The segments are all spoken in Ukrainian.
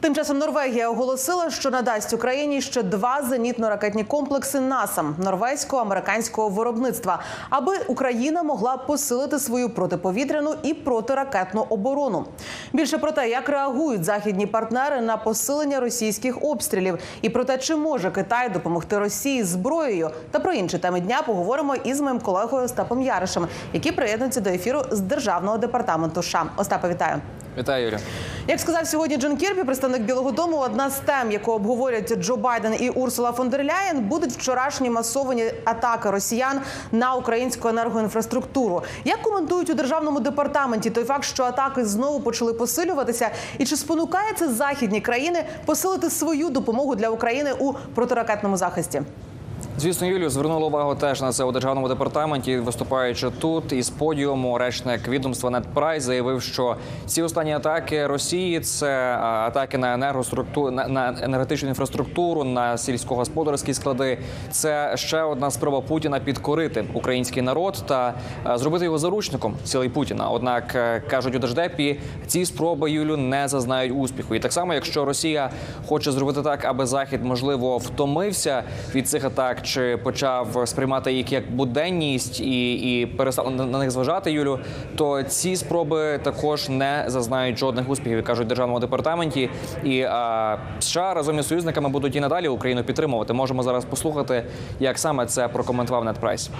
Тим часом Норвегія оголосила, що надасть Україні ще два зенітно-ракетні комплекси НАСАМ норвезького американського виробництва, аби Україна могла посилити свою протиповітряну і протиракетну оборону. Більше про те, як реагують західні партнери на посилення російських обстрілів, і про те, чи може Китай допомогти Росії зброєю, та про інші теми дня поговоримо із моїм колегою Остапом Яришем, який приєднується до ефіру з державного департаменту США. Остапа, вітаю. Вітаю, Юрію. Як сказав сьогодні Джон Кірбі, представник Білого Дому, одна з тем, яку обговорять Джо Байден і Урсула фон дер Ляєн, будуть вчорашні масовані атаки росіян на українську енергоінфраструктуру. Як коментують у державному департаменті той факт, що атаки знову почали посилюватися, і чи спонукає це західні країни посилити свою допомогу для України у протиракетному захисті? Звісно, Юлію звернула увагу теж на це у державному департаменті. Виступаючи тут із подіуму, речник відомства Нетпрайс заявив, що ці останні атаки Росії це атаки на енергоструктуру на енергетичну інфраструктуру, на сільськогосподарські склади. Це ще одна спроба Путіна підкорити український народ та зробити його заручником цілий Путіна. Однак е, кажуть у Держдепі, ці спроби Юлю не зазнають успіху. І так само, якщо Росія хоче зробити так, аби Захід можливо втомився від цих атак, чи почав сприймати їх як буденність і, і перестав на, них зважати Юлю, то ці спроби також не зазнають жодних успіхів, кажуть в державному департаменті. І а, США разом із союзниками будуть і надалі Україну підтримувати. Можемо зараз послухати, як саме це прокоментував Нетпрайс.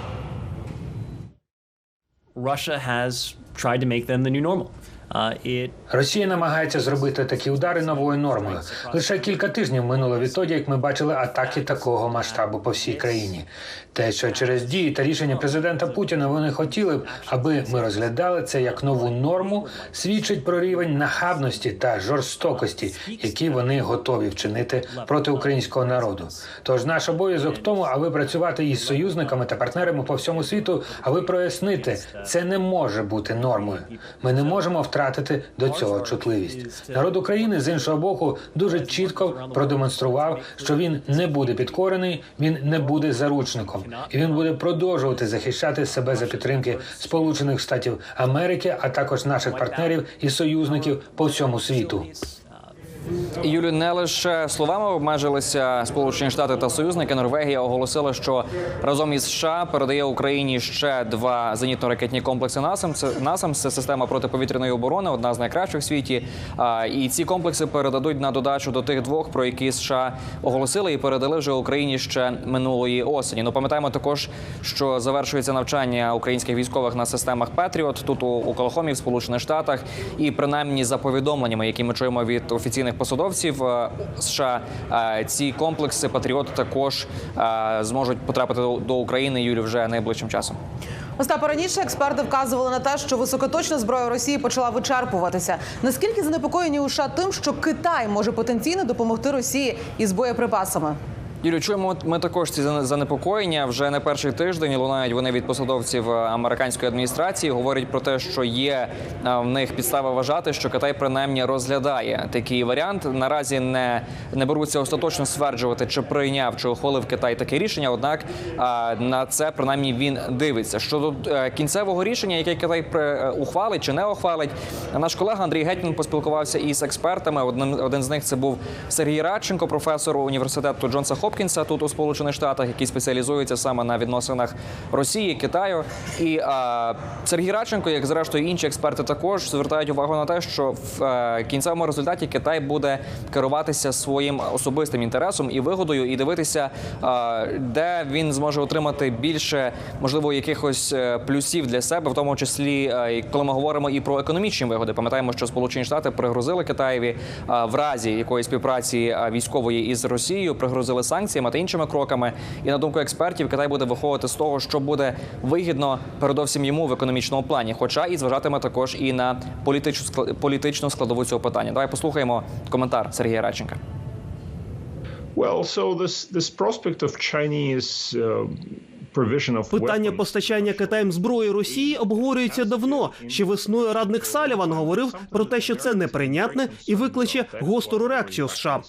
Russia has tried to make them the new normal. Росія намагається зробити такі удари новою нормою. Лише кілька тижнів минуло відтоді, як ми бачили атаки такого масштабу по всій країні. Те, що через дії та рішення президента Путіна вони хотіли б, аби ми розглядали це як нову норму, свідчить про рівень нахабності та жорстокості, які вони готові вчинити проти українського народу. Тож наш обов'язок в тому, аби працювати із союзниками та партнерами по всьому світу, аби прояснити, це не може бути нормою. Ми не можемо втратити до цього чутливість. Народ України з іншого боку дуже чітко продемонстрував, що він не буде підкорений, він не буде заручником, і він буде продовжувати захищати себе за підтримки Сполучених Штатів Америки, а також наших партнерів і союзників по всьому світу. І, Юлю, не лише словами обмежилися Сполучені Штати та союзники. Норвегія оголосила, що разом із США передає Україні ще два зенітно-ракетні комплекси НАСАМ. Це НАСАМ це система протиповітряної оборони, одна з найкращих в світі. І ці комплекси передадуть на додачу до тих двох, про які США оголосили і передали вже Україні ще минулої осені. Ну пам'ятаємо також, що завершується навчання українських військових на системах Петріот тут у, Колохомі, в Сполучених Штатах, і принаймні за повідомленнями, які ми чуємо від офіційних посадовців е, США, е, ці комплекси Патріот також е, зможуть потрапити до, України Юлі вже найближчим часом. Остапа раніше експерти вказували на те, що високоточна зброя Росії почала вичерпуватися. Наскільки занепокоєні США тим, що Китай може потенційно допомогти Росії із боєприпасами? Юлю, чуємо ми також ці занепокоєння. Вже не перший тиждень лунають вони від посадовців е, американської адміністрації. Говорять про те, що є е, в них підстава вважати, що Китай принаймні розглядає такий варіант. Наразі не, не беруться остаточно стверджувати, чи прийняв чи ухвалив Китай таке рішення. Однак е, на це принаймні він дивиться. Щодо кінцевого рішення, яке Китай ухвалить чи не ухвалить, наш колега Андрій Гетьман поспілкувався із експертами. Одним один з них це був Сергій Радченко, професор університету Джонса Хопкінса тут у Сполучених Штатах, який спеціалізується саме на відносинах Росії, Китаю. І а, Сергій Радченко, як зрештою інші експерти, також звертають увагу на те, що в е, кінцевому результаті Китай буде керуватися своїм особистим інтересом і вигодою, і дивитися, а, де він зможе отримати більше, можливо, якихось е, плюсів для себе, в тому числі, е, коли ми говоримо і про економічні вигоди. Пам'ятаємо, що Сполучені Штати пригрозили Китаєві а, в разі якоїсь співпраці військової із Росією, пригрозили санкціями та іншими кроками. І на думку експертів, Китай буде виходити з того, що буде вигідно передовсім йому в економічному плані, хоча і зважатиме також і на політичну політичну складову цього питання. Давай послухаємо коментар Сергія Радченка. Well, so this this prospect of Chinese uh, Питання постачання Китаєм зброї Росії обговорюється давно. Ще весною радник Саліван говорив про те, що це неприйнятне і викличе гостру реакцію США.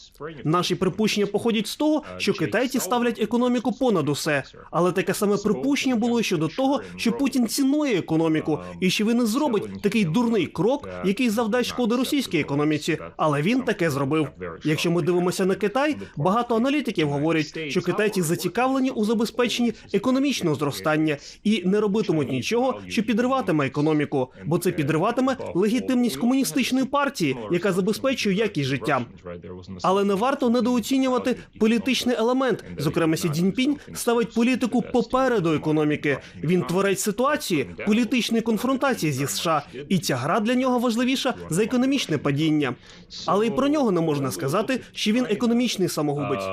Наші припущення походять з того, що китайці ставлять економіку понад усе. Але таке саме припущення було щодо того, що Путін цінує економіку і що він не зробить такий дурний крок, який завдасть шкоди російській економіці. Але він таке зробив. Якщо ми дивимося на Китай, багато аналітиків говорять, що китайці зацікавлені у забезпеченні економічного зростання і не робитимуть нічого, що підриватиме економіку, бо це підриватиме легітимність комуністичної партії, яка забезпечує якість життя. Але не варто недооцінювати політичний елемент. Зокрема, Сі Цзіньпінь ставить політику попереду економіки. Він творить ситуації політичної конфронтації зі США, і ця гра для нього важливіша за економічне падіння. Але й про нього не можна сказати, що він економічний самогубець.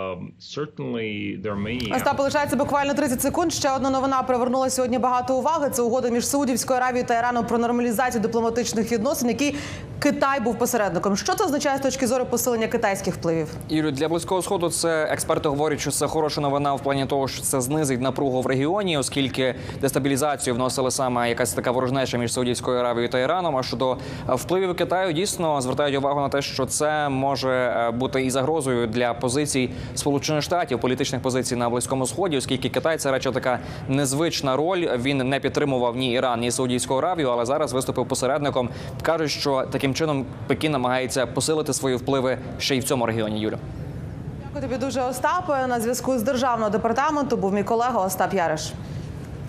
Остап, лишається буквально 30 секунд. Ще одна новина привернула сьогодні багато уваги. Це угода між Саудівською Аравією та Іраном про нормалізацію дипломатичних відносин, який Китай був посередником. Що це означає з точки зору посилення китайських впливів? Юрій, для близького сходу це експерти говорять, що це хороша новина в плані того, що це знизить напругу в регіоні, оскільки дестабілізацію вносили саме якась така ворожнеча між Саудівською Аравією та Іраном. А щодо впливів Китаю, дійсно звертають увагу на те, що це може е, бути і загрозою для позицій Сполучених Штатів, політичних позицій на близькому сході, оскільки Китай це радше така незвична роль. Він не підтримував ні Іран, ні Саудівську Аравію, але зараз виступив посередником. кажуть, що таким чином Пекін намагається посилити свої впливи ще й в цьому регіоні. Юля. Дякую тобі дуже, Остапе. На зв'язку з державного департаменту був мій колега Остап Яриш.